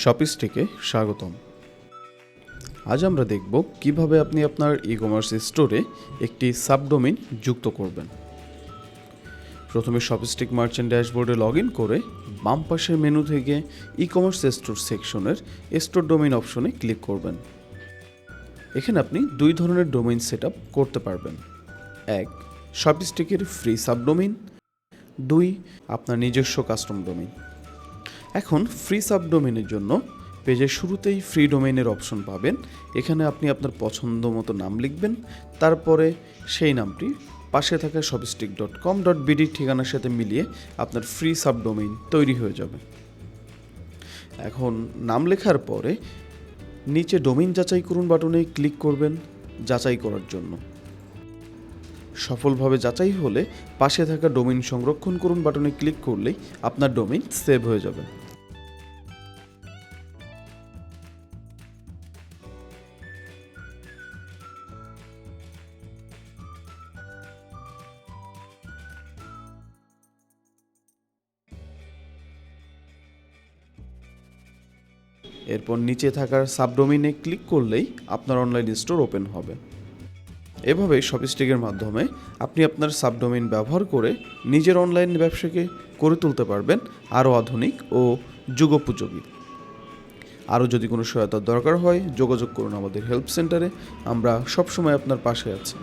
শপিস্টিকে স্বাগতম। আজ আমরা দেখব কীভাবে আপনি আপনার ই কমার্স স্টোরে একটি সাবডোমিন যুক্ত করবেন। প্রথমে শপিস্টিক মার্চেন্ট ড্যাশবোর্ডে লগ ইন করে বাম পাশের মেনু থেকে ই কমার্স স্টোর সেকশনের স্টোর ডোমেইন অপশনে ক্লিক করবেন। এখানে আপনি দুই ধরনের ডোমেইন সেট করতে পারবেন। এক, শপিস্টিকের ফ্রি সাবডোমেইন দুই, আপনার নিজস্ব কাস্টম ডোমেইন এখন ফ্রি সাবডোমেনের জন্য পেজের শুরুতেই ফ্রি ডোমেইনের অপশন পাবেন। এখানে আপনি আপনার পছন্দ মতো নাম লিখবেন, তারপরে সেই নামটি পাশে থাকা Shopistic dot com dot BD ঠিকানার সাথে মিলিয়ে আপনার ফ্রি সাবডোমেইন তৈরি হয়ে যাবে। এখন নাম লেখার পরে নিচে ডোমেইন যাচাই করুন বাটনে ক্লিক করবেন যাচাই করার জন্য। সফলভাবে যাচাই হলে পাশে থাকা ডোমেইন সংরক্ষণ করুন বাটনে ক্লিক করলেই আপনার ডোমেইন সেভ হয়ে যাবে। এরপর নিচে থাকার সাবডোমিনে ক্লিক করলেই আপনার অনলাইন স্টোর ওপেন হবে। এভাবে শপিস্টিকের মাধ্যমে আপনি আপনার সাবডোমেইন ব্যবহার করে নিজের অনলাইন ব্যবসাকে করে তুলতে পারবেন আরও আধুনিক ও যুগোপযোগী। আরও যদি কোনো সহায়তার দরকার হয়, যোগাযোগ করুন আমাদের হেল্প সেন্টারে। আমরা সবসময় আপনার পাশে আছি।